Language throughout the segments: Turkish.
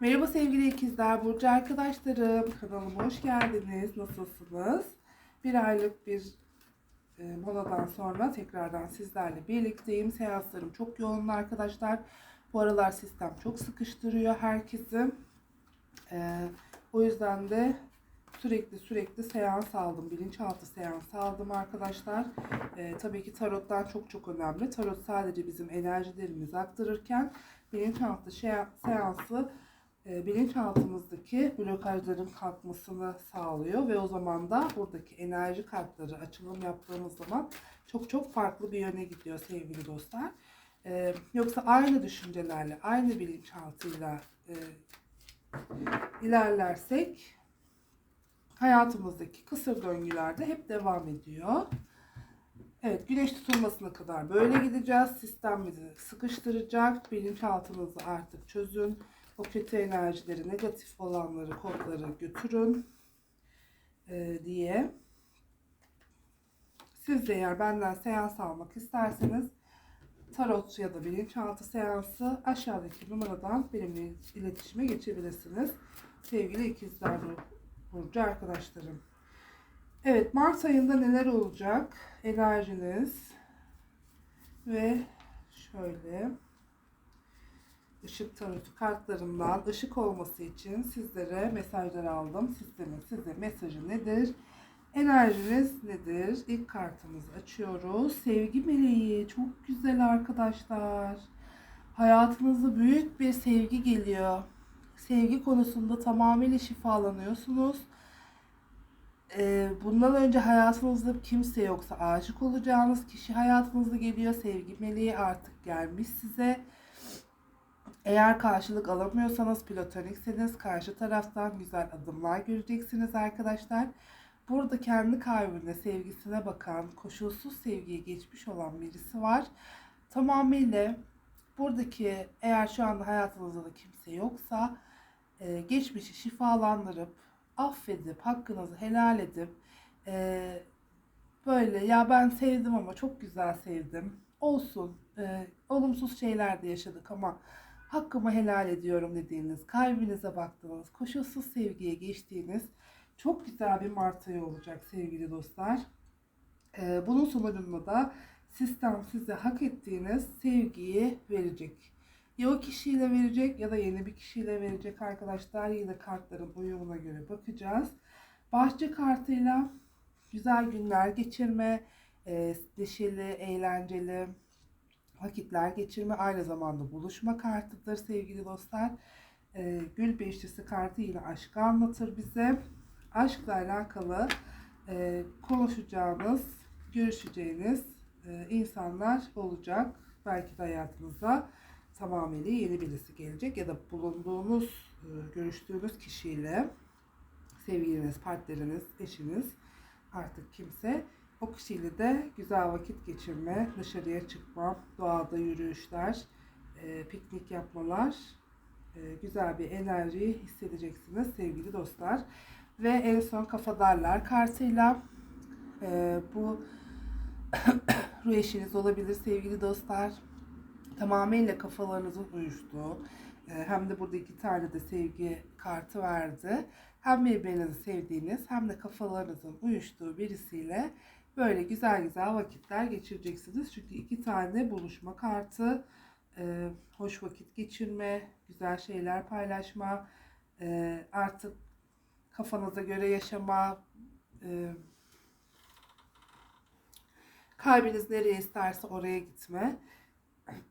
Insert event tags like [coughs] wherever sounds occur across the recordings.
Merhaba sevgili ikizler, Burcu arkadaşlarım. Kanalıma hoş geldiniz. Nasılsınız? Bir aylık bir e, moladan sonra tekrardan sizlerle birlikteyim. Seanslarım çok yoğun arkadaşlar. Bu aralar sistem çok sıkıştırıyor herkesi. E, o yüzden de sürekli sürekli seans aldım. Bilinçaltı seans aldım arkadaşlar. E, tabii ki tarottan çok çok önemli. Tarot sadece bizim enerjilerimizi aktarırken bilinçaltı seansı bilinçaltımızdaki blokajların kalkmasını sağlıyor ve o zaman da buradaki enerji kartları açılım yaptığımız zaman çok çok farklı bir yöne gidiyor sevgili dostlar. E, yoksa aynı düşüncelerle, aynı bilinçaltıyla e, ilerlersek hayatımızdaki kısır döngülerde hep devam ediyor. Evet, güneş tutulmasına kadar böyle gideceğiz. Sistem bizi sıkıştıracak. Bilinçaltınızı artık çözün. O kötü enerjileri, negatif olanları, kodları götürün e, diye. Siz de eğer benden seans almak isterseniz tarot ya da bilinçaltı seansı aşağıdaki numaradan benimle iletişime geçebilirsiniz. Sevgili ikizler burcu arkadaşlarım. Evet Mart ayında neler olacak? Enerjiniz ve şöyle ışık tarotu kartlarından ışık olması için sizlere mesajlar aldım. Sistemin size mesajı nedir? Enerjiniz nedir? İlk kartımızı açıyoruz. Sevgi meleği. Çok güzel arkadaşlar. Hayatınıza büyük bir sevgi geliyor. Sevgi konusunda tamamıyla şifalanıyorsunuz. Ee, bundan önce hayatınızda kimse yoksa aşık olacağınız kişi hayatınıza geliyor. Sevgi meleği artık gelmiş size. Eğer karşılık alamıyorsanız platonikseniz karşı taraftan güzel adımlar göreceksiniz arkadaşlar. Burada kendi kalbine, sevgisine bakan, koşulsuz sevgiye geçmiş olan birisi var. Tamamıyla buradaki eğer şu anda hayatınızda da kimse yoksa e, geçmişi şifalandırıp, affedip, hakkınızı helal edip e, böyle ya ben sevdim ama çok güzel sevdim. Olsun. E, olumsuz şeyler de yaşadık ama hakkımı helal ediyorum dediğiniz, kalbinize baktığınız, koşulsuz sevgiye geçtiğiniz çok güzel bir Mart ayı olacak sevgili dostlar. Ee, bunun sonucunda da sistem size hak ettiğiniz sevgiyi verecek. Ya o kişiyle verecek ya da yeni bir kişiyle verecek arkadaşlar. Yine kartların uyumuna göre bakacağız. Bahçe kartıyla güzel günler geçirme, e, neşeli, eğlenceli, vakitler geçirme aynı zamanda buluşma kartıdır sevgili dostlar. Ee, Gül Beşlisi kartı yine aşkı anlatır bize. Aşkla alakalı e, konuşacağınız, görüşeceğiniz e, insanlar olacak. Belki de hayatınıza tamamıyla yeni birisi gelecek ya da bulunduğunuz, e, görüştüğünüz kişiyle sevgiliniz, partneriniz, eşiniz artık kimse o kişiyle de güzel vakit geçirme, dışarıya çıkma, doğada yürüyüşler, e, piknik yapmalar, e, güzel bir enerjiyi hissedeceksiniz sevgili dostlar. Ve en son kafadarlar kartıyla e, bu [coughs] ruh eşiniz olabilir sevgili dostlar. Tamamıyla kafalarınızın uyuştuğu, e, hem de burada iki tane de sevgi kartı verdi. Hem birbirinizi sevdiğiniz hem de kafalarınızın uyuştuğu birisiyle Böyle güzel güzel vakitler geçireceksiniz. Çünkü iki tane buluşma kartı, e, hoş vakit geçirme, güzel şeyler paylaşma, e, artık kafanıza göre yaşama, e, kalbiniz nereye isterse oraya gitme,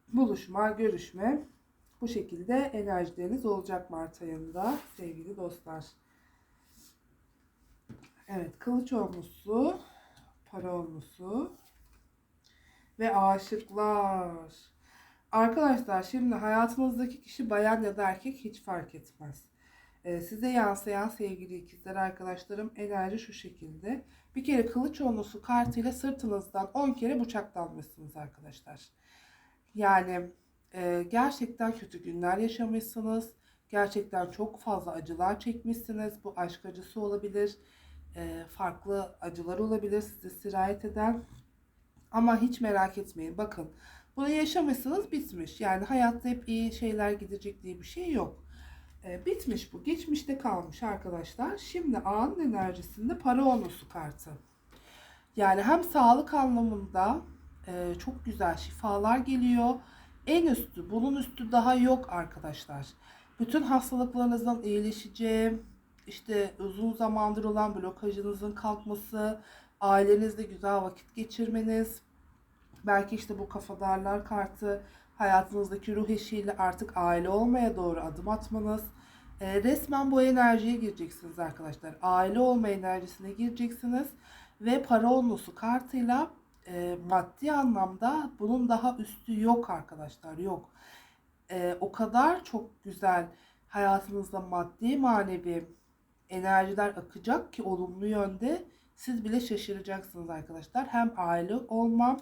buluşma, görüşme. Bu şekilde enerjileriniz olacak Mart ayında sevgili dostlar. Evet, kılıç olmuşsu para olması ve aşıklar. Arkadaşlar şimdi hayatınızdaki kişi bayan ya da erkek hiç fark etmez. Ee, size yansıyan sevgili ikizler arkadaşlarım enerji şu şekilde. Bir kere kılıç onlusu kartıyla sırtınızdan 10 kere bıçaklanmışsınız arkadaşlar. Yani e, gerçekten kötü günler yaşamışsınız. Gerçekten çok fazla acılar çekmişsiniz. Bu aşk acısı olabilir farklı acılar olabilir size sirayet eden. Ama hiç merak etmeyin. Bakın bunu yaşamışsınız bitmiş. Yani hayatta hep iyi şeyler gidecek diye bir şey yok. E, bitmiş bu. Geçmişte kalmış arkadaşlar. Şimdi anın enerjisinde para onusu kartı. Yani hem sağlık anlamında e, çok güzel şifalar geliyor. En üstü, bunun üstü daha yok arkadaşlar. Bütün hastalıklarınızdan iyileşeceği, işte uzun zamandır olan blokajınızın kalkması, ailenizle güzel vakit geçirmeniz, belki işte bu kafadarlar kartı, hayatınızdaki ruh eşiyle artık aile olmaya doğru adım atmanız. E, resmen bu enerjiye gireceksiniz arkadaşlar. Aile olma enerjisine gireceksiniz ve para onlusu kartıyla e, maddi anlamda bunun daha üstü yok arkadaşlar yok. E, o kadar çok güzel hayatınızda maddi manevi enerjiler akacak ki olumlu yönde siz bile şaşıracaksınız arkadaşlar. Hem aile olma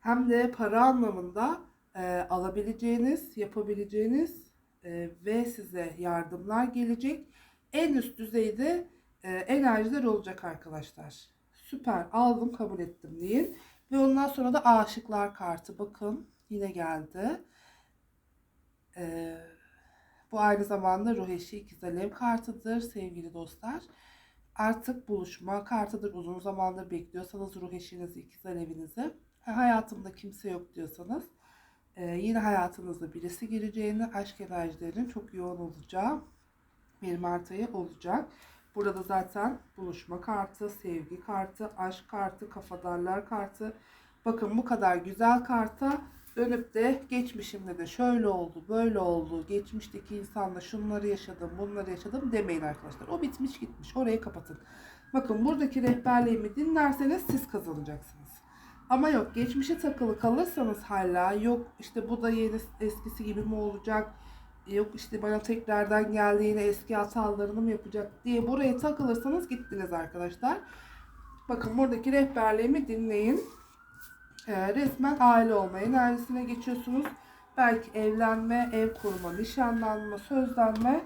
hem de para anlamında e, alabileceğiniz, yapabileceğiniz e, ve size yardımlar gelecek en üst düzeyde e, enerjiler olacak arkadaşlar. Süper aldım kabul ettim deyin. Ve ondan sonra da aşıklar kartı bakın yine geldi. Bu aynı zamanda ruh eşi ikiz alev kartıdır sevgili dostlar. Artık buluşma kartıdır. Uzun zamandır bekliyorsanız ruh eşinizi, ikiz alevinizi. Hayatımda kimse yok diyorsanız e, yine hayatınızda birisi gireceğini, aşk enerjilerinin çok yoğun olacağı bir Mart ayı olacak. Burada zaten buluşma kartı, sevgi kartı, aşk kartı, kafadarlar kartı. Bakın bu kadar güzel karta dönüp de geçmişimde de şöyle oldu, böyle oldu, geçmişteki insanla şunları yaşadım, bunları yaşadım demeyin arkadaşlar. O bitmiş gitmiş. Orayı kapatın. Bakın buradaki rehberliğimi dinlerseniz siz kazanacaksınız. Ama yok geçmişe takılı kalırsanız hala yok işte bu da yeni eskisi gibi mi olacak? Yok işte bana tekrardan geldi yine eski hatalarını mı yapacak diye buraya takılırsanız gittiniz arkadaşlar. Bakın buradaki rehberliğimi dinleyin. Ee, resmen aile olma enerjisine geçiyorsunuz. Belki evlenme, ev kurma, nişanlanma, sözlenme.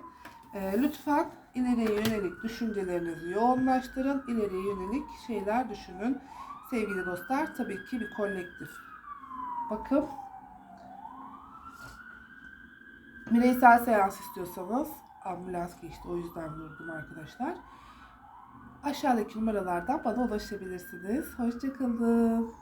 Ee, lütfen ileriye yönelik düşüncelerinizi yoğunlaştırın. İleriye yönelik şeyler düşünün. Sevgili dostlar tabii ki bir kolektif bakım. Bireysel seans istiyorsanız ambulans geçti o yüzden durdum arkadaşlar. Aşağıdaki numaralardan bana ulaşabilirsiniz. Hoşçakalın.